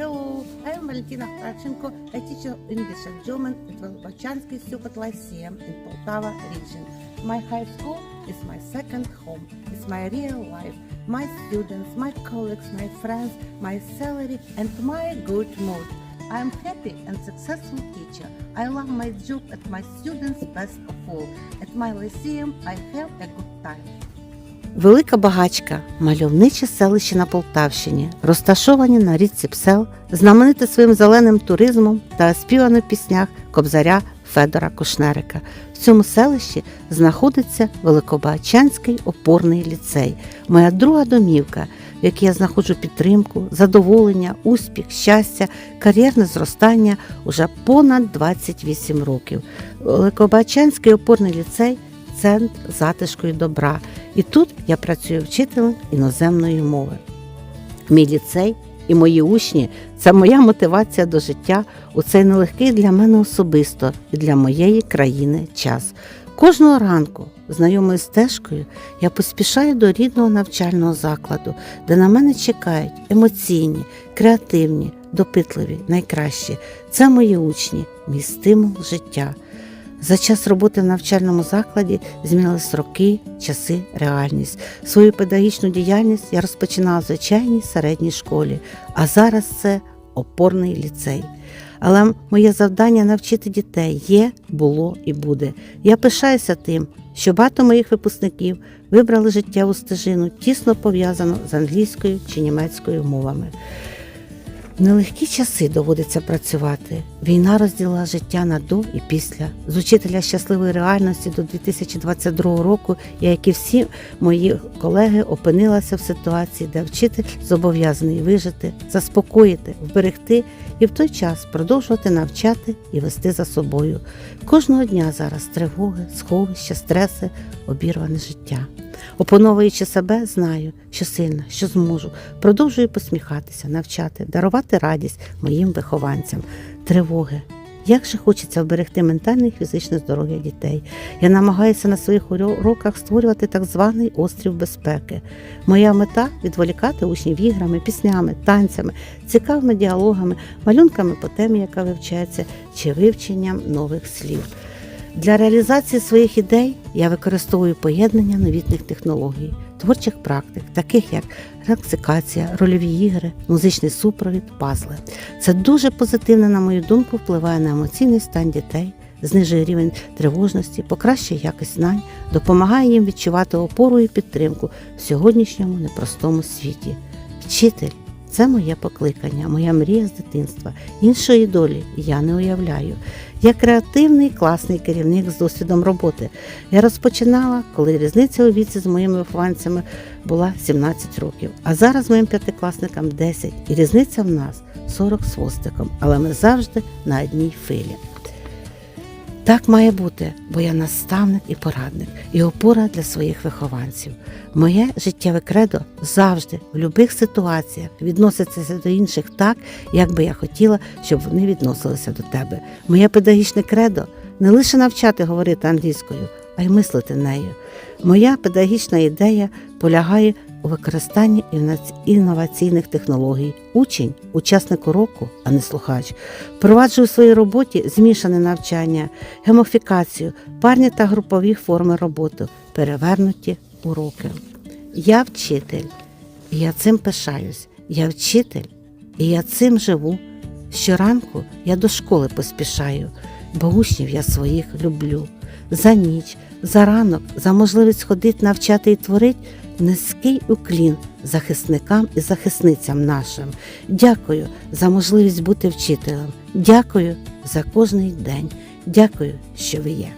Hello, I am Valentina Kravchenko. I teach English and German at Volobachanski Sukat Lyceum in Poltava region. My high school is my second home. It's my real life, my students, my colleagues, my friends, my salary, and my good mood. I am happy and successful teacher. I love my job at my students best of all. At my lyceum, I have a good time. Велика Багачка мальовниче селище на Полтавщині, розташовані на річці Псел, знамените своїм зеленим туризмом та співано в піснях кобзаря Федора Кушнерика. В цьому селищі знаходиться Великобагачанський опорний ліцей, моя друга домівка, в якій я знаходжу підтримку, задоволення, успіх, щастя, кар'єрне зростання уже понад 28 років. Великобагачанський опорний ліцей центр затишку і добра. І тут я працюю вчителем іноземної мови. Мій ліцей і мої учні це моя мотивація до життя у цей нелегкий для мене особисто і для моєї країни час. Кожного ранку, знайомою стежкою, я поспішаю до рідного навчального закладу, де на мене чекають емоційні, креативні, допитливі, найкращі. Це мої учні, мій стимул життя. За час роботи в навчальному закладі змінились роки, часи, реальність. Свою педагогічну діяльність я розпочинала в звичайній середній школі, а зараз це опорний ліцей. Але моє завдання навчити дітей є, було і буде. Я пишаюся тим, що багато моїх випускників вибрали життєву стежину, тісно пов'язану з англійською чи німецькою мовами. Нелегкі часи доводиться працювати. Війна розділила життя на до і після. З учителя щасливої реальності до 2022 року я, як і всі мої колеги, опинилася в ситуації, де вчитель зобов'язаний вижити, заспокоїти, вберегти і в той час продовжувати навчати і вести за собою. Кожного дня зараз тривоги, сховища, стреси, обірване життя. Опановуючи себе, знаю, що сильна, що зможу, продовжую посміхатися, навчати, дарувати радість моїм вихованцям, тривоги. Як же хочеться вберегти ментальне і фізичне здоров'я дітей. Я намагаюся на своїх уроках створювати так званий острів безпеки. Моя мета відволікати учнів іграми, піснями, танцями, цікавими діалогами, малюнками по темі, яка вивчається, чи вивченням нових слів. Для реалізації своїх ідей я використовую поєднання новітніх технологій, творчих практик, таких як рексикація, рольові ігри, музичний супровід, пазли. Це дуже позитивно, на мою думку, впливає на емоційний стан дітей, знижує рівень тривожності, покращує якість знань, допомагає їм відчувати опору і підтримку в сьогоднішньому непростому світі. Вчитель це моє покликання, моя мрія з дитинства. Іншої долі я не уявляю. Я креативний, класний керівник з досвідом роботи. Я розпочинала, коли різниця у віці з моїми вихованцями була 17 років, а зараз моїм п'ятикласникам 10, і різниця в нас 40 з хвостиком, але ми завжди на одній филі. Так має бути, бо я наставник і порадник, і опора для своїх вихованців. Моє життєве кредо завжди, в будь-яких ситуаціях, відноситься до інших так, як би я хотіла, щоб вони відносилися до тебе. Моє педагогічне кредо не лише навчати говорити англійською, а й мислити нею. Моя педагогічна ідея полягає у використанні інноваційних технологій. Учень, учасник уроку, а не слухач. Впроваджую в своїй роботі змішане навчання, гемофікацію, парні та групові форми роботи, перевернуті уроки. Я вчитель, і я цим пишаюсь. Я вчитель, і я цим живу. Щоранку я до школи поспішаю, бо учнів я своїх люблю. За ніч, за ранок, за можливість ходити, навчати і творити низький уклін захисникам і захисницям нашим. Дякую за можливість бути вчителем. Дякую за кожний день. Дякую, що ви є.